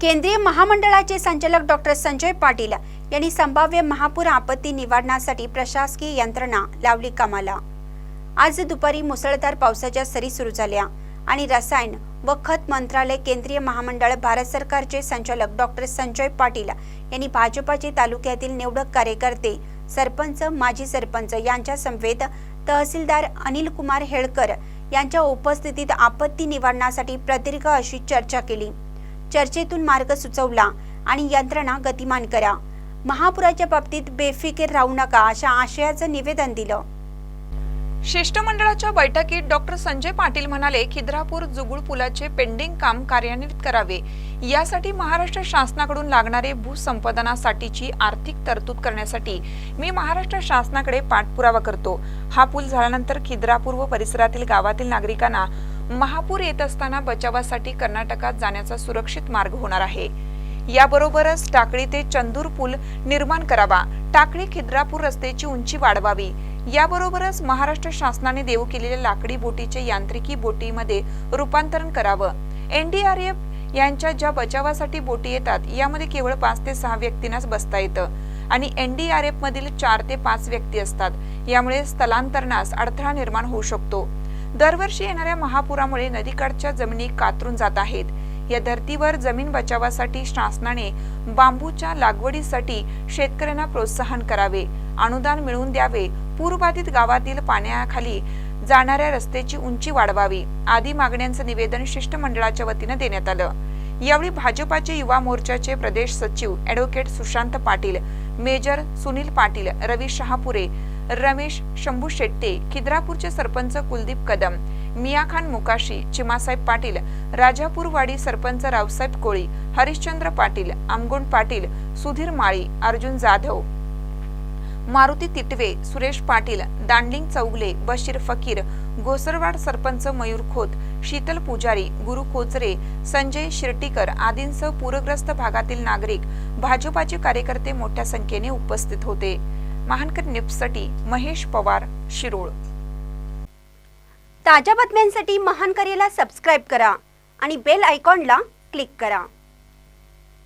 केंद्रीय महामंडळाचे संचालक डॉक्टर संजय पाटील यांनी संभाव्य महापूर आपत्ती निवारणासाठी प्रशासकीय यंत्रणा लावली कामाला. आज दुपारी मुसळधार पावसाच्या सरी सुरू झाल्या आणि रसायन व खत मंत्रालय केंद्रीय महामंडळ भारत सरकारचे संचालक डॉक्टर संजय पाटील यांनी भाजपाचे तालुक्यातील निवडक कार्यकर्ते सरपंच माजी सरपंच यांच्या समवेत तहसीलदार अनिल कुमार हेळकर यांच्या उपस्थितीत आपत्ती निवारणासाठी प्रदीर्घ अशी चर्चा केली. चर्चेतून मार्ग सुचवला आणि यंत्रणा गतिमान करा. महापुराच्या बाबतीत बेफिकीर राहू नका अशा आशयाचं निवेदन दिलं. शिष्टमंडळाच्या बैठकीत डॉक्टर संजय पाटील म्हणाले खिद्रापूर जुगुळ पुलाचे पेंडिंग काम कार्यान्वित करावे. यासाठी महाराष्ट्र शासनाकडून लागणारे भूसंपादनासाठीची आर्थिक तरतूद करण्यासाठी मी महाराष्ट्र शासनाकडे पाठपुरावा करतो. हा पूल झाल्यानंतर खिद्रापूर व परिसरातील गावातील नागरिकांना महापूर येत असताना बचावासाठी कर्नाटकात जाण्याचा सुरक्षित मार्ग होणार आहे. याबरोबरच टाकळी ते चंदूर पूल निर्माण करावा टाकळी खिद्रापूर रस्त्याची उंची वाढवावी. याबरोबरच महाराष्ट्र शासनाने देऊ केलेल्या लाकडी बोटीचे यांत्रिकी बोटीमध्ये रूपांतरण करावं. एनडीआरएफ यांच्या ज्या बचावासाठी बोटी येतात यामध्ये केवळ पाच ते सहा व्यक्तींनाच बसता येतं आणि एनडीआरएफ मधील चार ते पाच व्यक्ती असतात. यामुळे स्थलांतरणास अडथळा निर्माण होऊ शकतो. दरवर्षी येणाऱ्या महापुरामुळे नदीकाठच्या जमिनी कातरून जात आहेत. या धर्तीवर जमीन बचावासाठी शासनाने बांबूच्या लागवडीसाठी शेतकऱ्यांना प्रोत्साहन करावे. अनुदान मिळवून द्यावे. पूरबाधित गावातील पाण्याखाली जाणाऱ्या रस्त्याची उंची वाढवावी. आदी मागण्यांचं निवेदन शिष्टमंडळाच्या वतीनं देण्यात आलं. यावेळी भाजपाचे युवा मोर्चाचे प्रदेश सचिव ॲडव्होकेट सुशांत पाटील मेजर सुनील पाटील रवी शहापुरे रमेश शंभू शेट्टे खिद्रापूरचे सरपंच कुलदीप कदम मिया खान मुकाशी चिमासाहेब पाटील राजापूरवाडी सरपंच रावसाहेब कोळी हरिश्चंद्र पाटील आमगोंड पाटील सुधीर माळी अर्जुन जाधव मारुती तिटवे सुरेश पाटील दांडलिंग चौगले बशीर फकीर गोसरवाड सरपंच मयूर खोत शीतल पुजारी गुरु कोचरे संजय शिर्टीकर आदींसह पूरग्रस्त भागातील नागरिक भाजपाचे कार्यकर्ते मोठ्या संख्येने उपस्थित होते. महानकर न्यूजसाठी महेश पवार शिरोळ. ताज्या बातम्यांसाठी महानकरेला सबस्क्राईब करा आणि बेल आयकॉनला क्लिक करा.